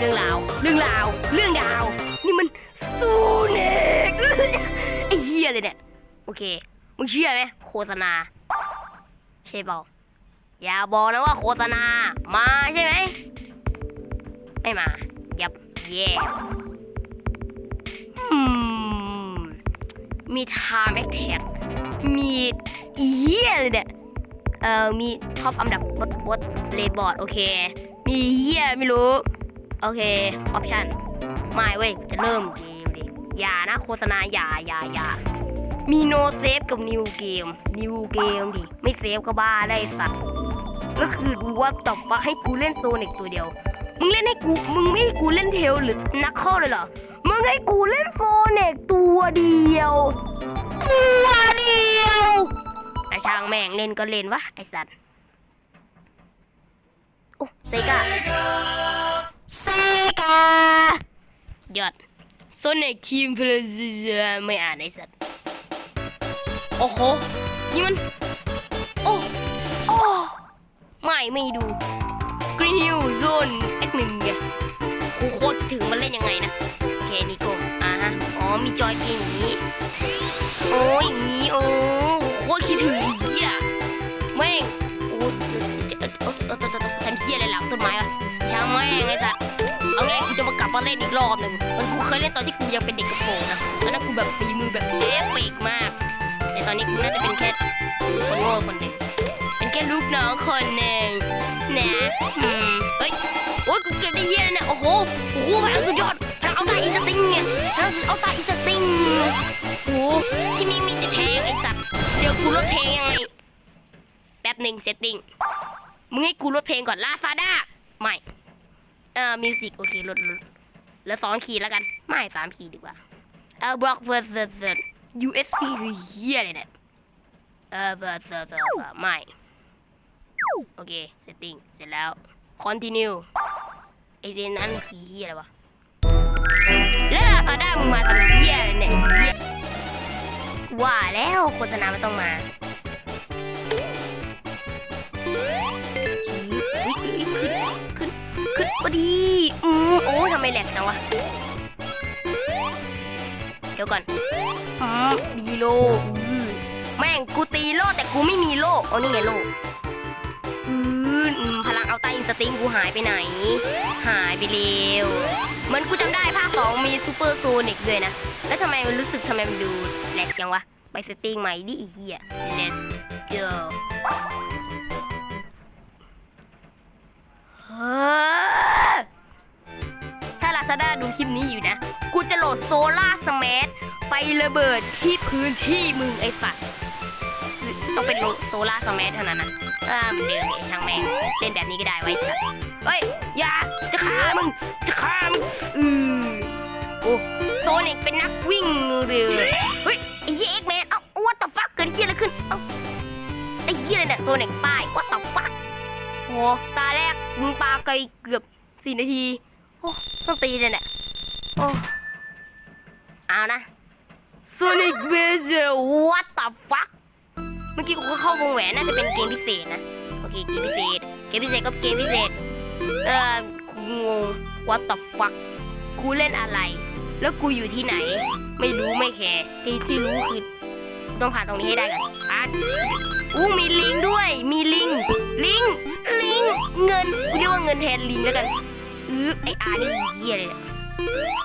เรื่องราว เรื่องราว เรื่องราว นี่มันซูเนกไอ้เหี้ยเลยเนี่ย โอเค มึงเชื่อไหมโฆษณา ใช่เปล่าอย่าบอกนะว่าโฆษณา มาใช่ไหม ไม่มา ยับแย่มมีทม์แอคแท็กมีเหี้ยเลยเนี่ย เอ่อ มีท็อปอันดับบดบดเลดบอร์ด โอเค มีเหี้ยไม่รู้ โอเคออปชั่นไม่เว้ยจะเริ่มเกมดิอย่านะโฆษณาอย่าอย่าอย่ามีโนเซฟกับนิวเกมนิวเกมดิ ไม่เซฟก็บ้าได้สัตว์แล้วคือรู้ว่าตบฟักให้กูเล่นโซนิกตัวเดียว มึงเล่นให้กูมึงไม่ให้กูเล่นเทลหรือนักข้อเลยเหรอ มึงให้กูเล่นโซนิกตัวเดียวตัวเดียวแต่ช่างแม่งเล่นก็เล่นวะไอสัตว์โอ้เซกา กายอดโซนิกทีมเพลย์ไม่อ่านไอสัตว์โอ้โหนี่มัน โอ้โอ้ไม่ไม่ดู Green Hill Zone X 1ไงโหโคตรคิดถึงมันเล่นยังไงนะโอเคนี่โกอ่าฮะอ๋อมีจอยเกมอย่างนี้โอ้ยอย่างนี้โอ้โคตรคิดถึงไอ้เหี้ยแม่งโอ้จะเออเออเออเออเออทำเหี้ยอะไรหลังต้นไม้วะ ช่างแม่งไอ้สัสเอาไงกูจะมากลับมาเล่นอีกรอบหนึ่งมันกูเคยเล่นตอนที่กูยังเป็นเด็กกระโปรงนะตอนนั้นกูแบบฝีมือแบบเอฟเฟกมาก แต่ตอนนี้กูน่าจะเป็นแค่คนโง่คนหนึ่งเป็นแค่ลูกน้องคนหนึ่งนะอืมเฮ้ยโอ้ยกูเก็บได้เยี่ยนะโอ้โหโอ้โหพลังสุดยอดพลังเอาตาอีสติงเนี่ยพลังเอาตาอีสติงโอ้โหที่มีมีแต่แทงไอ้สัตว์เดี๋ยวกูลดเพลงยังไงแป๊บหนึ่งเซตติ้งมึงให้กูลดเพลงก่อนลาซาด้าไม่ เอ่อมิวสิกโอเคลดลดเหลือสองขีดแล้วกัน ไม่สามขีดดีกว่า เอ่อบล็อกเวอร์เซอร์ USB คือเฮียอะไรเนี่ยเออเบอร์เบอร์เบอร์ซ์ไม่ โอเค เซตติ้งเสร็จแล้ว continue ไอเดนนั้นคือเฮียอะไรวะแล้วฟาด้ามึงมาทำเฮียอะไรเนี่ยว่าแล้วโฆษณาไม่ต้องมา พอดีอืมโอ้ทำไมแหลกจังวะ เดี๋ยวก่อนอืมดีโลอือแม่งกูตีโล่แต่กูไม่มีโล่เอานี่ไงโล่อืออืมพลังเอาใต้อินสติงกูหายไปไหน หายไปเร็ว เหมือนกูจำได้ภาคสองมีซูเปอร์โซนิกด้วยนะ แล้วทำไมมันรู้สึกทำไมมันดูแหลกจังวะ ไปสตริงใหม่ดิไอีเหี้ย let's go ซาด้าดูคลิปนี้อยู่นะ กูจะโหลดโซล่าสแมทไประเบิดที่พื้นที่มึงไอ้สัตว์ต้องเป็นโซล่าสแมทเท่านั้นนะอ่ามันเดิมไอ้ช่างแม่งเล่นแบบนี้ก็ได้ไว้สัตว์เฮ้ย อย่า จะฆ่ามึง จะฆ่ามึงอือโอ้โซนิกเป็นนักวิ่งเรือเฮ้ยไอ้เหี้ยเอ็กแมนเอ้า what the fuck เกิดเหี้ยอะไรขึ้นเอ้าไอ้เหี้ยอะไรเนี่ยโซนิกป้าย what the fuck โอ้ตาแรกมึงปาไกลเกือบสี่นาทีโอ้ ต้องตีเลยเนี่ยโอ้เอานะ Sonic v a s e r what the fuck เมื่อกี้กูเข้าวงแหวนน่าจะเป็นเกมพิเศษนะ โอเค เกมพิเศษ เกมพิเศษก็เกมพิเศษ เออกูงง what the fuck กูเล่นอะไร แล้วกูอยู่ที่ไหน ไม่รู้ไม่แคร์ที่ที่รู้คือต้องผ่านตรงนี้ให้ได้กันผ่านอู้มีลิงด้วย มีลิง ลิง ลิง เงิน กูเรียกว่าเงินแทนลิงแล้วกัน อือไออาร์นี่เหี้ยเลยเนี่ย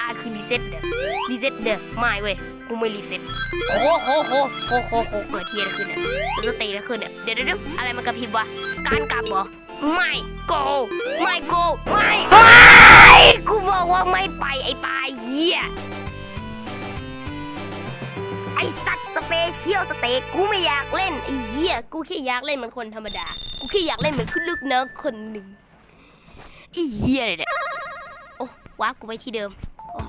อาร์คือรีเซ็ตเด้อรีเซ็ตเด้อไม่เว้ยกูไม่รีเซ็ตโอ้โหโหโหโหโหโหเกิดเทียนขึ้นเนี่ยมันจะตีแล้วขึ้นเนี่ยเดี๋ยวเดี๋ยวยอะไรมันกระพริบวะการกลับเหรอไม่โกไม่โกไม่ไม่กูบอกว่าไม่ไปไอ้ปลายเหี้ยไอสัตว์สเปเชียลสเต็กกูไม่อยากเล่นไอ้เหี้ยกูแค่อยากเล่นเหมือนคนธรรมดา กูแค่อยากเล่นเหมือนคุณลูกน้องคนหนึ่ง อ้เหี้ยเลยเนี่ยโอ้ว้ากูไปที่เดิมโอ้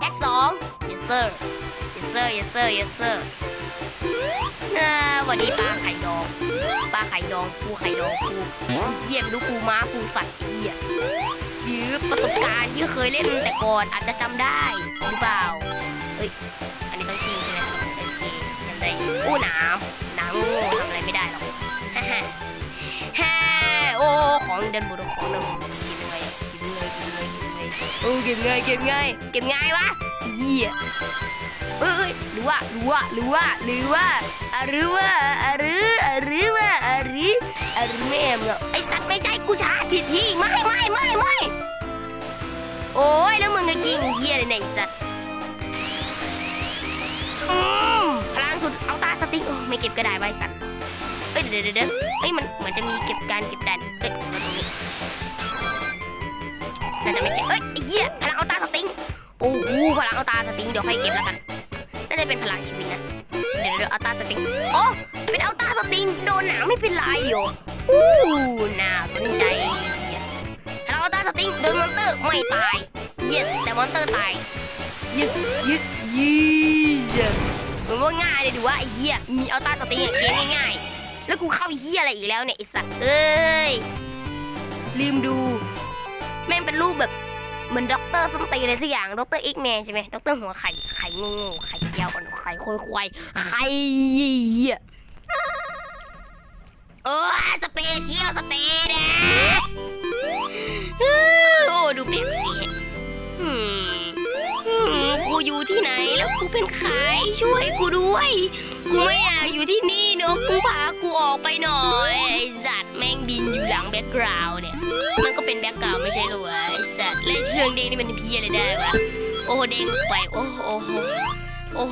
แอคสอง yes sir yes sir yes sir yes sir อ่าวันนี้ปลาไข่ดองปลาไข่ดองกูไข่ดองกูเยี่ยมลูกกูม้ากูสัตว์อ้เหี้ยหรือประสบการณ์ที่เคยเล่นแต่ก่อนอาจจะจำได้หรือเปล่า เดินบุตรของเดินบุตรกินงไงอะกินยังไงกินยังไงโอ้เก็บง่ายเก็บง่ายเก็บง่ายวะเหี้ยเอ้ยหรือว่าหรือว่าหรือว่าหรือว่าหรือว่าหรือหรือว่าหรือหรือแม่มึงอะไอ้สัตว์ไม่ใช่กูช้าผิดที่ไม่ไม่ไม่ไม่โอ้ยแล้วมึงจะกินเหี้ยเนี่ยไอ้สัตว์อืมพลังสุดเอาตาสติ๊กไม่เก็บก็ได้ไว้สัตว์ เอ้ยเดี๋ยวเดี๋ยวเดี๋ยวเอ้ยมันเหมือนจะมีเก็บการเก็บดันเอ้ยมาตรงนี้น่าจะไม่ใช่เอ้ยไอ้เหี้ยพลังเอาตาสติงโอ้โหพลังเอาตาสติงเดี๋ยวค่อยเก็บแล้วกันน่าจะเป็นพลังชีวิตนะเดี๋ยวเดี๋ยวเอาตาสติงโอ้เป็นเอาตาสติงโดนหนามไม่เป็นไรอยู่อู้น่าสนใจพลังเอาตาสติงโดนมอนเตอร์ไม่ตาย yes แต่มอนเตอร์ตาย yes yes yes มันว่าง่ายเลยดูว่าไอ้เหี้ยมีเอาตาสติงอะเกมง่ายๆ แล้วกูเข้าเหี้ยอะไรอีกแล้วเนี่ยไอสัตว์เอ้ย ลืมดู แม่งเป็นรูปแบบ เหมือนด็อกเตอร์ส้นตีอะไรสักอย่างด็อกเตอร์เอ็กแมนใช่ไหมด็อกเตอร์หัวไข่ไข่งูงูไข่ยาวอ่อนไข่ควายควายไข่เหี้ยโอ้ยสเปเชียลสเตเดโอ้ดูแบบนี้อืมอืมกู อยู่ที่ไหนแล้วกูเป็นใครช่วยกูด้วย กูไม่อยากอยู่ที่นี่เนอะกูพากูออกไปหน่อยไอ้สัตว์แม่งบินอยู่หลังแบ็กกราวด์เนี่ย มันก็เป็นแบ็กกราวด์ไม่ใช่หรอวะไอ้สัตว์เล่นเครื่องเด้งนี่มันจะพีอะไรได้วะโอ้โหเด้งไปโอ้โหโอ้โหโอ้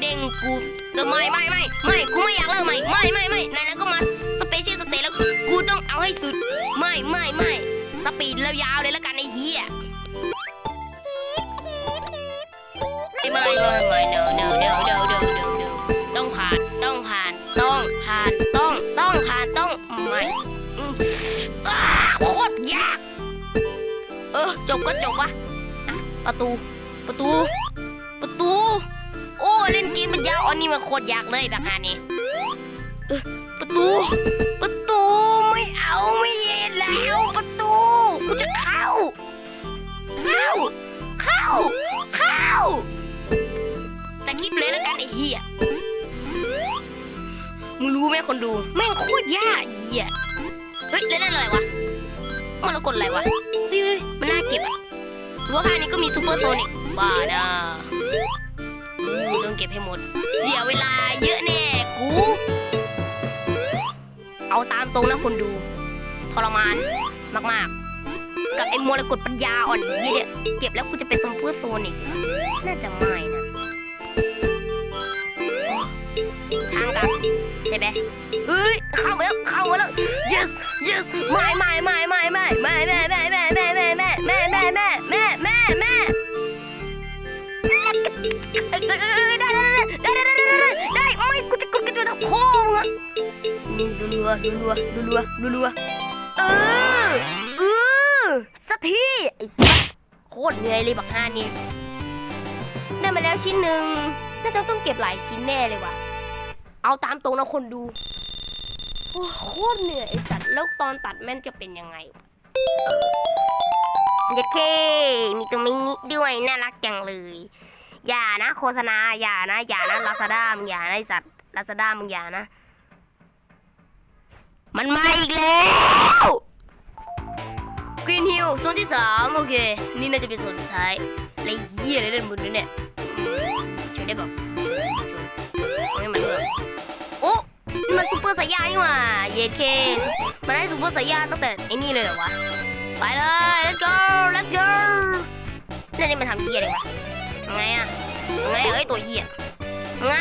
เด้งกูก็ไม่ไม่ไม่ไม่กูไม่อยากเลิกใหม่ไม่ไม่ไม่ไหนแล้วก็มาสเปเชียลสเตทแล้วกูต้องเอาให้สุด ไม่ไม่ไม่สปีดแล้วยาวเลยแล้วกันไอ้เหี้ย ไม่ไม่ไม่ไม่ no no no no no no no ต้องผ่านต้องผ่านต้องผ่านต้องต้องผ่านต้องไม่อืมอ้าโคตรยากเออจบก็จบวะอะประตูประตู ประตู โอ้เล่นเกมมันยาวอันนี้มันโคตรยากเลยแบบงานนี้เออประตู ประตูไม่เอาไม่เย็นแล้วประตูกูจะเข้า เข้า เข้า เข้า สกิปเลยแล้วกันไอ้เหี้ยมึงรู้ไหมคนดูแม่งโคตรยากเหี้ยเฮ้ยแล้วนั่นอะไรวะมันเรากดอะไรวะเฮ้ยมันน่าเก็บอะหรือว่าค่ายนี้ก็มีซูเปอร์โซนิกบ้านะกูต้องเก็บให้หมด เสียเวลาเยอะแน่กู เอาตามตรงนะคนดู ทรมานมากๆ กับไอ้มรกตปัญญาอ่อนนี้เนี่ย เก็บแล้วกูจะเป็นซูเปอร์โซนิกน่าจะไม่นะ ไหมเฮ้ยเข้ามาแล้วเข้ามาแล้ว yes yes ไม่ไม่ไม่ไม่ไม่ไม่แม่แม่แม่แม่แม่แม่แม่แม่แม่แม่แม่แม่ได้ได้ได้ได้ได้ได้ได้ไม่กูจะกดกระโดดโค้งอะดูรัวดูรัวดูรัวดูรัวเออเออสักทีไอ้สัสโคตรเหนื่อยเลยบักห้านี่ได้มาแล้วชิ้นหนึ่งน่าจะต้องเก็บหลายชิ้นแน่เลยว่ะ เอาตามตรงนะคนดูโคตรเหนื่อยไอ้สัตว์แล้วตอนตัดแม่นจะเป็นยังไงเด็กเคมีตรงนี้ด้วยน่ารักจังเลย อย่านะโฆษณาอย่านะอย่านะลาซาด้ามึงอย่านะไอ้สัตว์ลาซาด้ามึงอย่านะ มันมาอีกแล้วกรีนฮิลโซนที่สามโอเค นี่น่าจะเป็นโซนสุดท้ายอะไรเหี้ยอะไรเด่นบุญด้เนี่ยช่วยได้บอก ช่วยไม่มันด้วยโอ้นี่มันซูเปอร์สายยานี่หว่าเยเคมันได้ซูเปอร์สายยาตั้งแต่ไอ้นี่เลยเหรอวะ ไปเลย let's go let's go นี่นี่มันทำเหี้ยอะไรวะไงอะไงเอ้ยตัวเหี้ยไง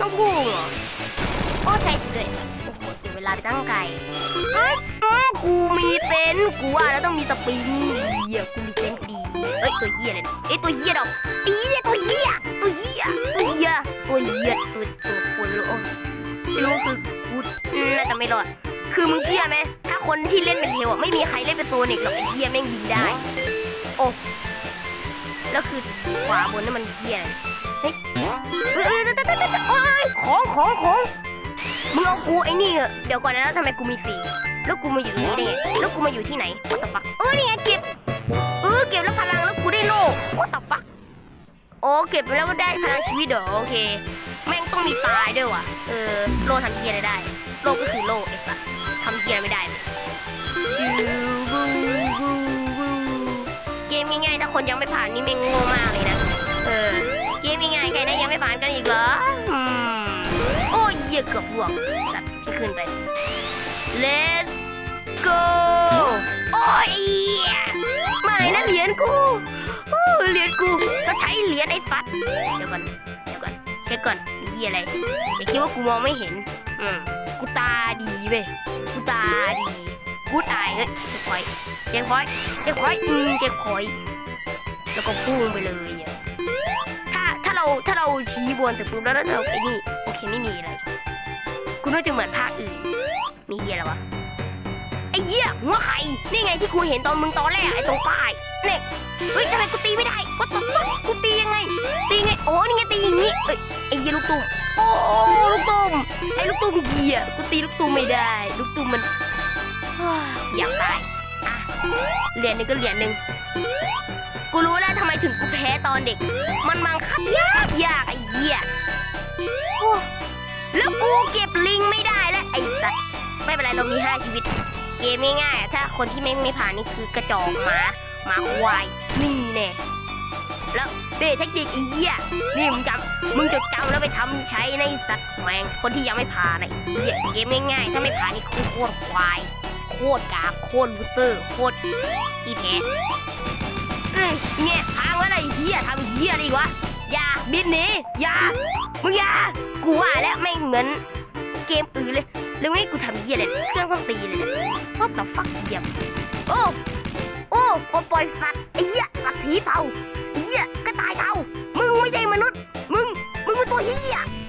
ต้องพุ่งเหรอโอ้ใช่สิเลยโอ้โหเสียเวลาไปตั้งไกลกูมีเซนส์กูว่าแล้วต้องมีสปริงเหี้ยกูมี ยตัวเหี้ยเลยเอ้ยตัวเหี้ยดอกไอ้เหี้ยตัวเหี้ยตัวเหี้ยตัวเหี้ยตัวเหี้ยตัวตัวตัวโอ้ไม่รู้คือกูน่าจะไม่รอด คือมึงเชื่อไหมถ้าคนที่เล่นเป็นเทลอะไม่มีใครเล่นเป็นโซนิกหรอกไอ้เฮียแม่งยิงได้ โอ้แล้วคือขวาบนนั่นมันเฮียเฮ้ยเฮ้ยเฮ้ยเฮ้ยเฮ้ยเฮ้ยเฮ้ยโอ้ยของของของมึงเอากูไอ้นี่เหอะเดี๋ยวก่อนนะทำไมกูมีสีแล้วกูมาอยู่นี่ได้ไงแล้วกูมาอยู่ที่ไหน what the fuck เออนี่ไงเก็บเออเก็บแล้วพลัง แล้วกูได้โล่ what the fuck โอ้เก็บแล้วก็ได้พลังชีวิตเหรอโอเค แม่งต้องมีตายด้วยว่ะ เออโลทำเกียอะไรได้ โลก็คือโลไอ้สัสทำเกียร์ไม่ได้เลยจูบูบูบูคนยังไม่ผ่านนี่แม่งโง่มากเลยนะ เออ เกมยังไงใครนะยังไม่ผ่านกันอีกเหรออืมโอ้ยเหี้ยเกือบบวกสัตว์พี่ขึ้นไป let's go โอ้ยเหี้ยไม่นะเหรียญกู เหรียญกูก็ใช้เหรียญไอ้ฟัดเดี๋ยวก่อนเดี๋ยวก่อนเช็คก่อนมีอะไรอย่าคิดว่ากูมองไม่เห็น อืมกูตาดีเว้ยกูตาดีกูตายเฮ้ยเจ็บพอยเจ็บพอยเจ็บพอยอืมเจ็บพอย แล้วก็พุ่งไปเลยอะถ้าถ้าเราถ้าเราชี้บนเสร็จปุ๊บแล้วเราไอ้นี่โอเคไม่มีอะไรกูน่าจะเหมือนภาคอื่น มีเหี้ยอะไรวะไอ้เหี้ยหัวไข่นี่ไงที่กูเห็นตอนมึงตอนแรกไอ้ตรงป้าย กูตีไม่ได้ก็ตบกูตียังไง ตีไง โอ้นี่ไงตีอย่างงี้เอ้ยไอ้เหี้ยลูกตุ้มโอ้ลูกตุ้มไอ้ลูกตุ้มเหี้ยกูตีลูกตุ้มไม่ได้ ลูกตุ้มมันอยากตายอะเหรียญหนึ่งก็เหรียญหนึ่งกูรู้แล้วทำไมถึงกูแพ้ตอนเด็ก มันบังคับยากยากไอ้เหี้ยโอ้แล้วกูเก็บลิงไม่ได้แล้วไอ้สัตว์ไม่เป็นไรเรามีห้าชีวิต เกมง่ายๆอะถ้าคนที่ไม่ไม่ผ่านนี่คือกระจอกหมา หมาควายนี่แน่แล้วเบเทคนิคไอ้เหี้ยนี่มึงจำมึงจดจำแล้วไปทำใช้ในสัตว์แมงคนที่ยังไม่ผ่านไอ้เหี้ยเกมง่ายๆถ้าไม่ผ่านนี่โคตรควาย โคตรกาโคตรลูเซอร์โคตรขี้แพ้อืมเนี่ยทางอะไรเฮียทำเฮียอะไรวะอย่าบินหนีอย่ามึงอย่ากูว่าแล้วไม่เหมือนเกมอื่นเลยแล้วไม่กูทำเฮียอะไรเครื่องส้นตีเลยเนี่ย What the fuck เหยียบโอ้ ปล่อยสัตว์ไอ้เหี้ยสัตว์ผีเฝ้าไอ้เหี้ยกระต่ายเฝ้ามึงไม่ใช่มนุษย์ มึง มึงเป็นตัวเหี้ย